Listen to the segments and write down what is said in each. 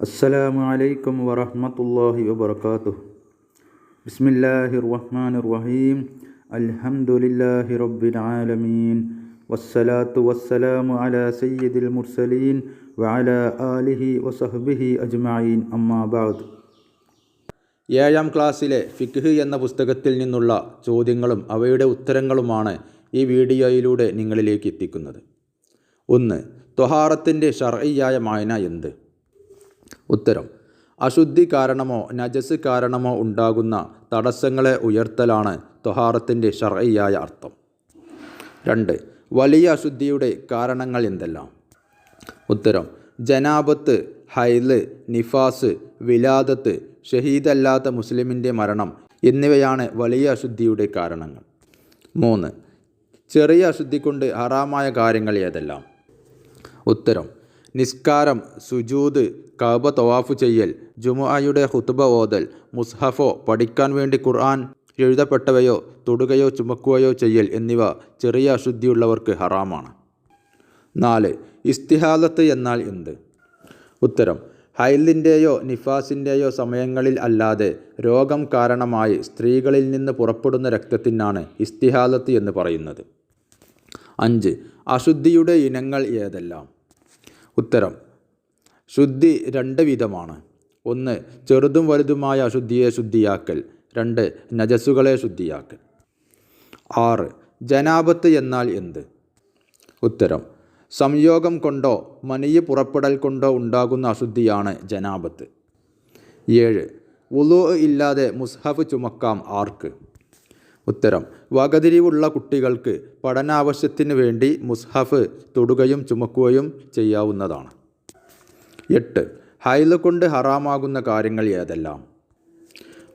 അസ്സലാമു അലൈക്കും വറഹ്മത്തുള്ളാഹി വബർക്കാത്തു ബിസ്മില്ലാഹിർ റഹ്മാനിർ റഹീം അൽഹംദുലില്ലാഹി റബ്ബിൽ ആലമീൻ വസ്സലാത്തു വസ്സലാമു അലാ സയ്യിദിൽ മുർസലീൻ വഅല ആലിഹി വസഹ്ബിഹി അജ്മഈൻ. അമ്മാ ബഅദ്. ഏഴാം ക്ലാസ്സിലെ ഫിഖ് എന്ന പുസ്തകത്തിൽ നിന്നുള്ള ചോദ്യങ്ങളും അവയുടെ ഉത്തരങ്ങളുമാണ് ഈ വീഡിയോയിലൂടെ നിങ്ങളിലേക്ക് എത്തിക്കുന്നത്. ഒന്ന് തൊഹാറത്തിന്റെ ഷർയ്യായ മായന എന്ത്? ഉത്തരം. അശുദ്ധി കാരണമോ നജസ് കാരണമോ ഉണ്ടാകുന്ന തടസ്സങ്ങളെ ഉയർത്തലാണ് തൊഹാറത്തിന്റെ ഷറയ്യായ അർത്ഥം. രണ്ട്. വലിയ അശുദ്ധിയുടെ കാരണങ്ങൾ എന്തെല്ലാം? ഉത്തരം. ജനാബത്ത് ഹൈൽ നിഫാസ് വിലാദത്ത് ഷഹീദല്ലാത്ത മുസ്ലിമിന്റെ മരണം എന്നിവയാണ് വലിയ അശുദ്ധിയുടെ കാരണങ്ങൾ. മൂന്ന്. ചെറിയ അശുദ്ധി കൊണ്ട് ഹറാമായ കാര്യങ്ങൾ ഏതെല്ലാം? ഉത്തരം. നിസ്കാരം സുജൂദ് കഅബ തവാഫ് ചെയ്യൽ ജുമുഅയുടെ ഹുത്തുബ ഓതൽ മുസ്ഹഫോ പഠിക്കാൻ വേണ്ടി ഖുർആൻ എഴുതപ്പെട്ടവയോ തൊടുകയോ ചുമക്കുകയോ ചെയ്യൽ എന്നിവ ചെറിയ അശുദ്ധിയുള്ളവർക്ക് ഹറാമാണ്. നാല് ഇസ്തിഹാദത്ത് എന്നാൽ എന്ത്? ഉത്തരം ഹൈലിന്റെയോ നിഫാസിന്റെയോ സമയങ്ങളിൽ അല്ലാതെ രോഗം കാരണമായി സ്ത്രീകളിൽ നിന്ന് പുറപ്പെടുന്ന രക്തത്തിനാണ് ഇസ്തിഹാദത്ത് എന്ന് പറയുന്നത്. അഞ്ച് അശുദ്ധിയുടെ ഇനങ്ങൾ ഏതെല്ലാം? ഉത്തരം. ശുദ്ധി രണ്ട് വിധമാണ്. ഒന്ന് ചെറുതും വലുതുമായ അശുദ്ധിയെ ശുദ്ധിയാക്കൽ. രണ്ട് നജസ്സുകളെ ശുദ്ധിയാക്കൽ. ആറ് ജനാപത്ത് എന്നാൽ എന്ത്? ഉത്തരം സംയോഗം കൊണ്ടോ മനിയ പുറപ്പെടൽ കൊണ്ടോ ഉണ്ടാകുന്ന അശുദ്ധിയാണ് ജനാപത്ത്. ഏഴ് ഉലു ഇല്ലാതെ മുസ്ഹഫ് ചുമക്കാം ആർക്ക്? ഉത്തരം. വകതിരിവുള്ള കുട്ടികൾക്ക് പഠനാവശ്യത്തിന് വേണ്ടി മുസ്ഹഫ് തൊടുകയും ചുമക്കുകയും ചെയ്യാവുന്നതാണ്. എട്ട്. ഹൈൽ കൊണ്ട് ഹറാമാകുന്ന കാര്യങ്ങൾ ഏതെല്ലാം?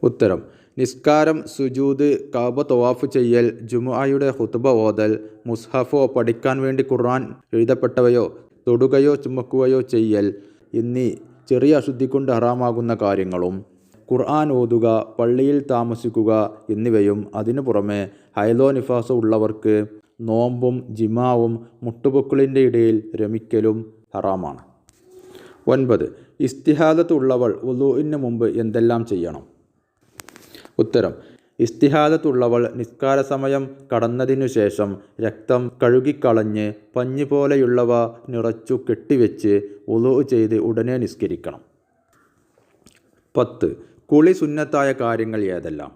ഉത്തരം. നിസ്കാരം സുജൂദ് കാബ തവാഫ് ചെയ്യൽ ജുമുഅയുടെ ഹുത്തുബ ഓതൽ മുസ്ഹഫോ പഠിക്കാൻ വേണ്ടി ഖുർആൻ എഴുതപ്പെട്ടവയോ തൊടുകയോ ചുമക്കുകയോ ചെയ്യൽ എന്നീ ചെറിയ അശുദ്ധി കൊണ്ട് ഹറാമാകുന്ന കാര്യങ്ങളും ഖുർആൻ ഓതുക പള്ളിയിൽ താമസിക്കുക എന്നിവയും അതിനു പുറമെ ഹൈലോ നിഫാസോ ഉള്ളവർക്ക് നോമ്പും ജിമാവും മുട്ടുപൊക്കിളിന്റെ ഇടയിൽ രമിക്കലും ഹറാമാണ്. ഒൻപത് ഇസ്തിഹാദത്ത് ഉള്ളവൾ ഉലുവിന് മുമ്പ് എന്തെല്ലാം ചെയ്യണം? ഉത്തരം ഇസ്തിഹാദത്തുള്ളവൾ നിസ്കാര സമയം കടന്നതിനു ശേഷം രക്തം കഴുകിക്കളഞ്ഞ് പഞ്ഞു പോലെയുള്ളവ നിറച്ചു കെട്ടിവെച്ച് ഉലു ചെയ്ത് ഉടനെ നിസ്കരിക്കണം. പത്ത് കുളി സുന്നത്തായ കാര്യങ്ങൾ ഏതെല്ലാം?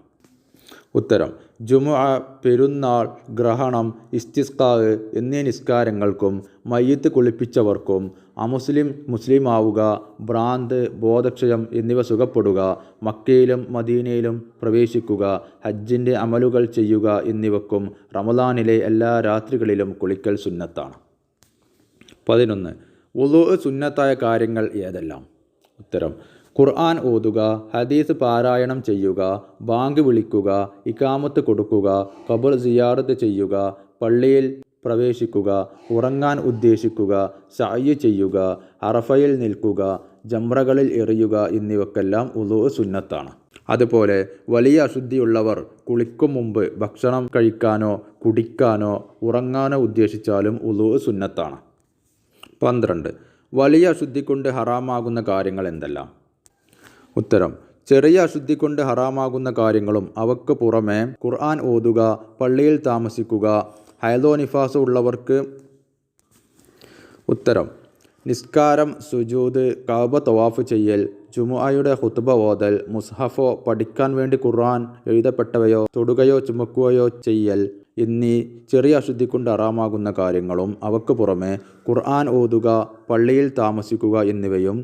ഉത്തരം ജുമുഅ പെരുന്നാൾ ഗ്രഹണം ഇസ്തിസ്കാവ് എന്നീ നിസ്കാരങ്ങൾക്കും മയ്യത്ത് കുളിപ്പിച്ചവർക്കും അമുസ്ലിം മുസ്ലിം ആവുക ഭ്രാന്ത് ബോധക്ഷയം എന്നിവ സുഖപ്പെടുക മക്കയിലും മദീനയിലും പ്രവേശിക്കുക ഹജ്ജിന്റെ അമലുകൾ ചെയ്യുക എന്നിവക്കും റമദാനിലെ എല്ലാ രാത്രികളിലും കുളിക്കൽ സുന്നത്താണ്. പതിനൊന്ന് ഉലു സുന്നത്തായ കാര്യങ്ങൾ ഏതെല്ലാം? ഉത്തരം ഖുർആൻ ഓതുക ഹദീസ് പാരായണം ചെയ്യുക ബാങ്ക് വിളിക്കുക ഇക്കാമത്ത് കൊടുക്കുക ഖബർ സിയാറത്ത് ചെയ്യുക പള്ളിയിൽ പ്രവേശിക്കുക ഉറങ്ങാൻ ഉദ്ദേശിക്കുക സഅയ് ചെയ്യുക അറഫയിൽ നിൽക്കുക ജംറകളിൽ എറിയുക എന്നിവക്കെല്ലാം ഉലു സുന്നത്താണ്. അതുപോലെ വലിയ അശുദ്ധിയുള്ളവർ കുളിക്കും മുമ്പ് ഭക്ഷണം കഴിക്കാനോ കുടിക്കാനോ ഉറങ്ങാനോ ഉദ്ദേശിച്ചാലും ഉലു സുന്നത്താണ്. പന്ത്രണ്ട്. വലിയ അശുദ്ധി കൊണ്ട് ഹറാമാകുന്ന കാര്യങ്ങൾ എന്തെല്ലാം ഉത്തരം. ചെറിയ അശുദ്ധി കൊണ്ട് ഹറാമാകുന്ന കാര്യങ്ങളും അവക്ക് പുറമെ ഖുർആൻ ഓതുക പള്ളിയിൽ താമസിക്കുക ഹൈലോ നിഫാസ് ഉള്ളവർക്ക് ഉത്തരം. നിസ്കാരം സുജൂദ് കാബ തവാഫ് ചെയ്യൽ ജുമുഅയുടെ ഹുത്തുബ ഓതൽ മുസ്ഹഫോ പഠിക്കാൻ വേണ്ടി ഖുർആൻ എഴുതപ്പെട്ടവയോ തൊടുകയോ ചുമക്കുകയോ ചെയ്യൽ എന്നീ ചെറിയ അശുദ്ധി കൊണ്ട് അറാമാകുന്ന കാര്യങ്ങളും അവക്ക് പുറമെ ഖുർആൻ ഓതുക പള്ളിയിൽ താമസിക്കുക എന്നിവയും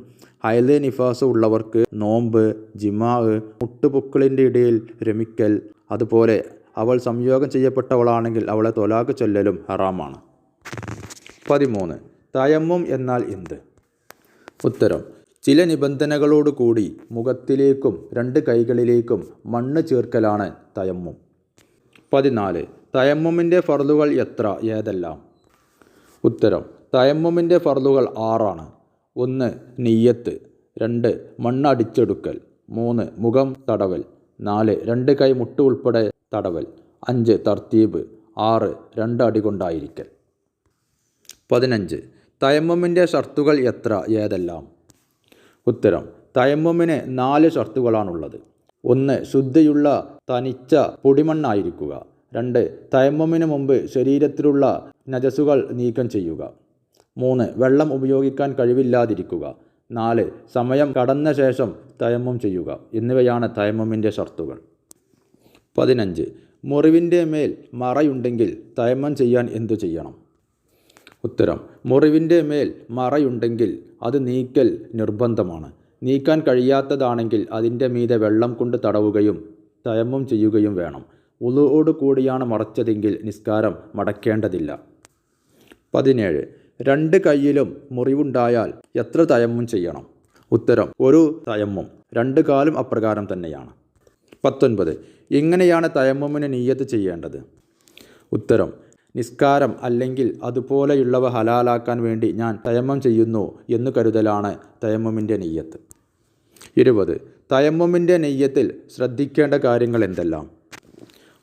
ഹൈലേ നിഫാസ് ഉള്ളവർക്ക് നോമ്പ് ജിമാവ് മുട്ടുപൊക്കിളിന്റെ ഇടയിൽ രമിക്കൽ അതുപോലെ അവൾ സംയോഗം ചെയ്യപ്പെട്ടവളാണെങ്കിൽ അവളെ തൊലാക്ക് ചൊല്ലലും ഹറാമാണ്. പതിമൂന്ന് തയമ്മും എന്നാൽ എന്ത്? ഉത്തരം ചില നിബന്ധനകളോട് കൂടി മുഖത്തിലേക്കും രണ്ട് കൈകളിലേക്കും മണ്ണ് ചേർക്കലാണ് തയമ്മും. പതിനാല് തയമ്മുമിന്റെ ഫർദുകൾ എത്ര? ഏതെല്ലാം? ഉത്തരം തയമ്മുമിന്റെ ഫർദുകൾ ആറാണ്. ഒന്ന് നെയ്യത്ത് രണ്ട് മണ്ണടിച്ചെടുക്കൽ മൂന്ന് മുഖം തടവൽ നാല് രണ്ട് കൈ മുട്ട് ഉൾപ്പെടെ തടവൽ അഞ്ച് തർത്തീബ് ആറ് രണ്ട് അടി കൊണ്ടായിരിക്കൽ. പതിനഞ്ച് തയമ്മമിന്റെ ഷർത്തുകൾ എത്ര ഏതെല്ലാം? ഉത്തരം തയമ്മുമിന് നാല് ഷർത്തുകളാണുള്ളത്. ഒന്ന് ശുദ്ധിയുള്ള തനിച്ച പൊടിമണ്ണായിരിക്കുക. രണ്ട് തയമ്മുമിന് മുമ്പ് ശരീരത്തിലുള്ള നജസുകൾ നീക്കം ചെയ്യുക. മൂന്ന് വെള്ളം ഉപയോഗിക്കാൻ കഴിവില്ലാതിരിക്കുക. നാല് സമയം കടന്ന ശേഷം തയമ്മം ചെയ്യുക. എന്നിവയാണ് തയമ്മമിന്റെ ഷർത്തുകൾ. പതിനഞ്ച് മുറിവിന്റെ മേൽ മറയുണ്ടെങ്കിൽ തയമ്മം ചെയ്യാൻ എന്തു ചെയ്യണം? ഉത്തരം മുറിവിന്റെ മേൽ മറയുണ്ടെങ്കിൽ അത് നീക്കൽ നിർബന്ധമാണ്. നീക്കാൻ കഴിയാത്തതാണെങ്കിൽ അതിന്റെ മീതെ വെള്ളം കൊണ്ട് തടവുകയും തയമ്മം ചെയ്യുകയും വേണം. ഉളുവോട് കൂടിയാണ് മറച്ചതെങ്കിൽ നിസ്കാരം മടക്കേണ്ടതില്ല. പതിനേഴ് രണ്ട് കൈയിലും മുറിവുണ്ടായാൽ എത്ര തയമ്മും ചെയ്യണം? ഉത്തരം ഒരു തയമ്മും രണ്ട് കാലും അപ്രകാരം തന്നെയാണ്. പത്തൊൻപത് എങ്ങനെയാണ് തയമ്മുമിന് നീയത്ത് ചെയ്യേണ്ടത്? ഉത്തരം നിസ്കാരം അല്ലെങ്കിൽ അതുപോലെയുള്ളവ ഹലാലാക്കാൻ വേണ്ടി ഞാൻ തയമ്മം ചെയ്യുന്നു എന്ന് കരുതലാണ് തയമ്മുമിന്റെ നെയ്യത്ത് ഇരുപത് തയമ്മുമിന്റെ നെയ്യത്തിൽ ശ്രദ്ധിക്കേണ്ട കാര്യങ്ങൾ എന്തെല്ലാം?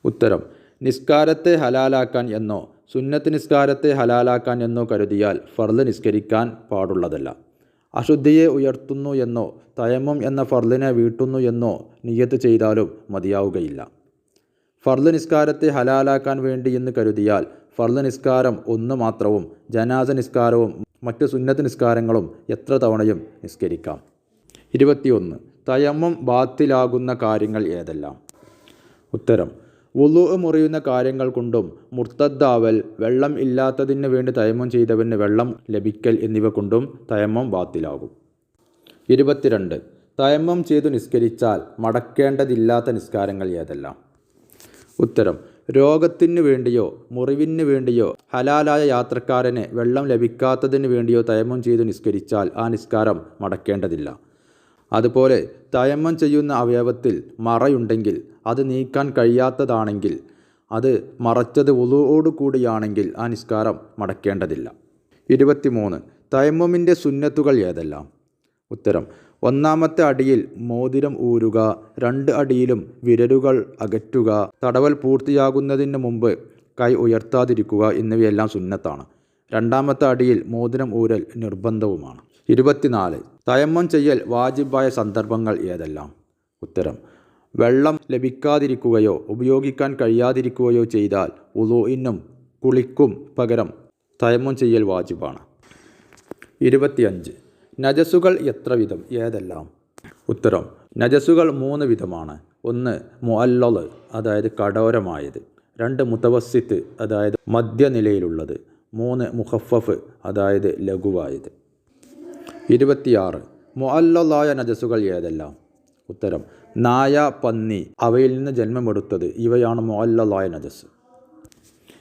ഉത്തരം നിസ്കാരത്തെ ഹലാലാക്കാൻ എന്നോ സുന്നത്ത് നിസ്കാരത്തെ ഹലാലാക്കാൻ എന്നോ കരുതിയാൽ ഫർദ് നിസ്കരിക്കാൻ പാടുള്ളതല്ല. അശുദ്ധിയെ ഉയർത്തുന്നു എന്നോ തയമം എന്ന ഫർദിനെ വീട്ടുന്നു എന്നോ നിയത്ത് ചെയ്താലും മതിയാവുകയില്ല. ഫർദ് നിസ്കാരത്തെ ഹലാലാക്കാൻ വേണ്ടി എന്ന് കരുതിയാൽ ഫർദ് നിസ്കാരം ഒന്ന് മാത്രവും ജനാസ നിസ്കാരവും മറ്റ് സുന്നത്ത് നിസ്കാരങ്ങളും എത്ര തവണയും നിസ്കരിക്കാം. ഇരുപത്തിയൊന്ന് തയമ്മം ബാത്തിലാകുന്ന കാര്യങ്ങൾ ഏതെല്ലാം? ഉത്തരം വുളു മുറിയുന്ന കാര്യങ്ങൾ കൊണ്ടും മുർത്തദ്ദാവൽ വെള്ളം ഇല്ലാത്തതിന് വേണ്ടി തയമം ചെയ്തവന് വെള്ളം ലഭിക്കൽ എന്നിവ കൊണ്ടും തയമ്മം ബാത്തിലാകും ഇരുപത്തിരണ്ട്. തയമ്മം ചെയ്തു നിസ്കരിച്ചാൽ മടക്കേണ്ടതില്ലാത്ത നിസ്കാരങ്ങൾ ഏതെല്ലാം? ഉത്തരം. രോഗത്തിന് വേണ്ടിയോ മുറിവിന് വേണ്ടിയോ ഹലാലായ യാത്രക്കാരന് വെള്ളം ലഭിക്കാത്തതിന് വേണ്ടിയോ തയമ്മം ചെയ്തു നിസ്കരിച്ചാൽ ആ നിസ്കാരം മടക്കേണ്ടതില്ല. അതുപോലെ തയമ്മം ചെയ്യുന്ന അവയവത്തിൽ മറയുണ്ടെങ്കിൽ അത് നീക്കാൻ കഴിയാത്തതാണെങ്കിൽ അത് മറച്ചത് കൂടിയാണെങ്കിൽ ആ നിസ്കാരം മടക്കേണ്ടതില്ല. ഇരുപത്തിമൂന്ന്. തയമ്മമിന്റെ സുന്നത്തുകൾ ഏതെല്ലാം? ഉത്തരം. ഒന്നാമത്തെ അടിയിൽ മോതിരം ഊരുക രണ്ട് അടിയിലും വിരലുകൾ അകറ്റുക തടവൽ പൂർത്തിയാകുന്നതിന് മുമ്പ് കൈ ഉയർത്താതിരിക്കുക എന്നിവയെല്ലാം സുന്നത്താണ്. രണ്ടാമത്തെ അടിയിൽ മോതിരം ഊരൽ നിർബന്ധവുമാണ്. ഇരുപത്തിനാല്. തയമ്മം ചെയ്യൽ വാജിബായ സന്ദർഭങ്ങൾ ഏതെല്ലാം? ഉത്തരം. വെള്ളം ലഭിക്കാതിരിക്കുകയോ ഉപയോഗിക്കാൻ കഴിയാതിരിക്കുകയോ ചെയ്താൽ ഉളുഇനും കുളിക്കും പകരം തയമ്മം ചെയ്യൽ വാജിബാണ്. ഇരുപത്തിയഞ്ച്. നജസുകൾ എത്ര വിധം? ഏതെല്ലാം? ഉത്തരം. നജസുകൾ മൂന്ന് വിധമാണ്. ഒന്ന് മുഅല്ലത് അതായത് കടോരമായത് രണ്ട് മുത്തവസിത്ത് അതായത് മധ്യനിലയിലുള്ളത്. മൂന്ന് മുഹഫഫ് അതായത് ലഘുവായത്. ഇരുപത്തിയാറ്. മുഅല്ലലായ നജസുകൾ ഏതെല്ലാം? ഉത്തരം നായ പന്നി അവയിൽ നിന്ന് ജന്മമെടുത്തത് ഇവയാണ് മുഅല്ലലായ നജസ്.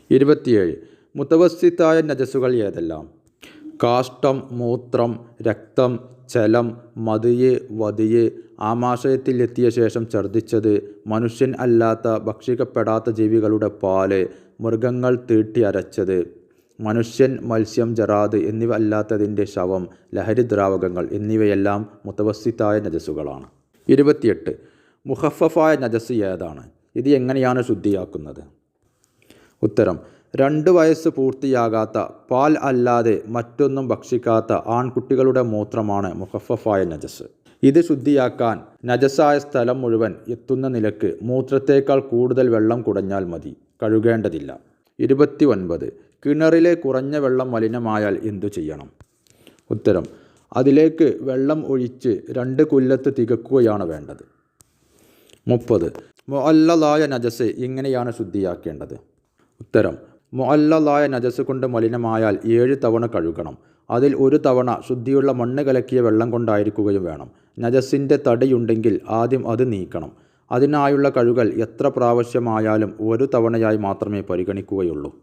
ഇരുപത്തിയേഴ് മുത്തവസ്ഥിത്തായ നജസുകൾ ഏതെല്ലാം? കാഷ്ടം മൂത്രം രക്തം ചലം മതിയെ വതിയെ ആമാശയത്തിലെത്തിയ ശേഷം ഛർദ്ദിച്ചത് മനുഷ്യൻ അല്ലാത്ത ഭക്ഷിക്കപ്പെടാത്ത ജീവികളുടെ പാൽ മൃഗങ്ങൾ തീട്ടി അരച്ചത് മനുഷ്യൻ മത്സ്യം ജറാദ് എന്നിവ അല്ലാത്തതിന്റെ ശവം ലഹരിദ്രാവകങ്ങൾ എന്നിവയെല്ലാം മുത്തവസ്ഥിത്തായ നജസുകളാണ് ഇരുപത്തിയെട്ട്. മുഹഫഫായ നജസ് ഏതാണ്? ഇത് എങ്ങനെയാണ് ശുദ്ധിയാക്കുന്നത്? ഉത്തരം രണ്ട് വയസ്സ് പൂർത്തിയാകാത്ത പാൽ അല്ലാതെ മറ്റൊന്നും ഭക്ഷിക്കാത്ത ആൺകുട്ടികളുടെ മൂത്രമാണ് മുഹഫഫായ നജസ്. ഇത് ശുദ്ധിയാക്കാൻ നജസായ സ്ഥലം മുഴുവൻ എത്തുന്ന നിലയ്ക്ക് മൂത്രത്തേക്കാൾ കൂടുതൽ വെള്ളം കുടഞ്ഞാൽ മതി. കഴുകേണ്ടതില്ല. ഇരുപത്തി ഒൻപത് കിണറിലെ കുറഞ്ഞ വെള്ളം മലിനമായാൽ എന്തു ചെയ്യണം? ഉത്തരം അതിലേക്ക് വെള്ളം ഒഴിച്ച് രണ്ട് കുല്ലത്ത് തികക്കുകയാണ് വേണ്ടത്. മുപ്പത്. മുഅല്ലലായ നജസ് ഇങ്ങനെയാണ് ശുദ്ധിയാക്കേണ്ടത്. ഉത്തരം. മുഅല്ലലായ നജസ് കൊണ്ട് മലിനമായാൽ ഏഴ് തവണ കഴുകണം. അതിൽ ഒരു തവണ ശുദ്ധിയുള്ള മണ്ണ് കലക്കിയ വെള്ളം കൊണ്ടായിരിക്കുകയും വേണം. നജസിന്റെ തടിയുണ്ടെങ്കിൽ ആദ്യം അത് നീക്കണം. അതിനായുള്ള കഴുകൽ എത്ര പ്രാവശ്യമായാലും ഒരു തവണയായി മാത്രമേ പരിഗണിക്കുകയുള്ളൂ.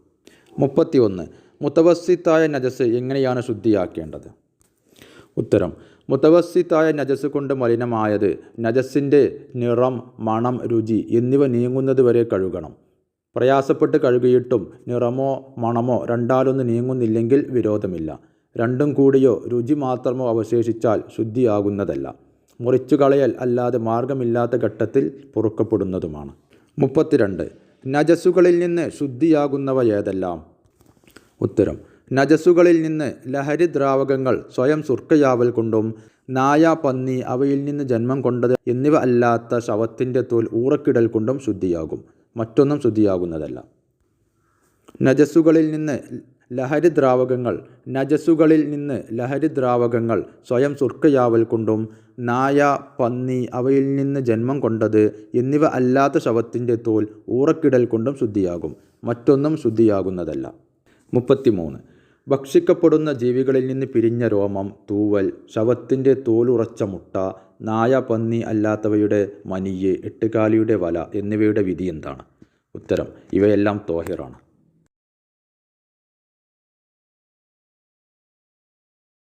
മുപ്പത്തിയൊന്ന്. മുത്തവസിത്തായ നജസ് എങ്ങനെയാണ് ശുദ്ധിയാക്കേണ്ടത്? ഉത്തരം. മുത്തവസ്സിത്തായ നജസ് കൊണ്ട് മലിനമായത് നജസ്സിന്റെ നിറം മണം രുചി എന്നിവ നീങ്ങുന്നത് വരെ കഴുകണം. പ്രയാസപ്പെട്ട് കഴുകിയിട്ടും നിറമോ മണമോ രണ്ടാലൊന്ന് നീങ്ങുന്നില്ലെങ്കിൽ വിരോധമില്ല. രണ്ടും കൂടിയോ രുചി മാത്രമോ അവശേഷിച്ചാൽ ശുദ്ധിയാകുന്നതല്ല. മുറിച്ചു കളയൽ അല്ലാതെ മാർഗമില്ലാത്ത ഘട്ടത്തിൽ പൊറുക്കപ്പെടുന്നതുമാണ്. മുപ്പത്തിരണ്ട്. നജസ്സുകളിൽ നിന്ന് ശുദ്ധിയാകുന്നവ ഏതെല്ലാം? ഉത്തരം. നജസുകളിൽ നിന്ന് ലഹരി ദ്രാവകങ്ങൾ സ്വയം സുർക്കയാവൽ കൊണ്ടും നായ പന്നി അവയിൽ നിന്ന് ജന്മം കൊണ്ടത് എന്നിവ അല്ലാത്ത ശവത്തിന്റെ തോൽ ഊറക്കിടൽ കൊണ്ടും ശുദ്ധിയാകും. മറ്റൊന്നും ശുദ്ധിയാകുന്നതല്ല. നജസ്സുകളിൽ നിന്ന് ലഹരി ദ്രാവകങ്ങൾ നജസ്സുകളിൽ നിന്ന് ലഹരി ദ്രാവകങ്ങൾ സ്വയം സുർക്കയാവൽ കൊണ്ടും നായ പന്നി അവയിൽ നിന്ന് ജന്മം കൊണ്ടത് എന്നിവ അല്ലാത്ത ശവത്തിന്റെ തോൽ ഊറക്കിടൽ കൊണ്ടും ശുദ്ധിയാകും. മറ്റൊന്നും ശുദ്ധിയാകുന്നതല്ല. മുപ്പത്തിമൂന്ന്. ഭക്ഷിക്കപ്പെടുന്ന ജീവികളിൽ നിന്ന് പിരിഞ്ഞ രോമം തൂവൽ ശവത്തിന്റെ തോലുറച്ച മുട്ട നായ പന്നി അല്ലാത്തവയുടെ മനിയെ എട്ടുകാലിയുടെ വല എന്നിവയുടെ വിധി എന്താണ്? ഉത്തരം ഇവയെല്ലാം തോഹിറാണ്.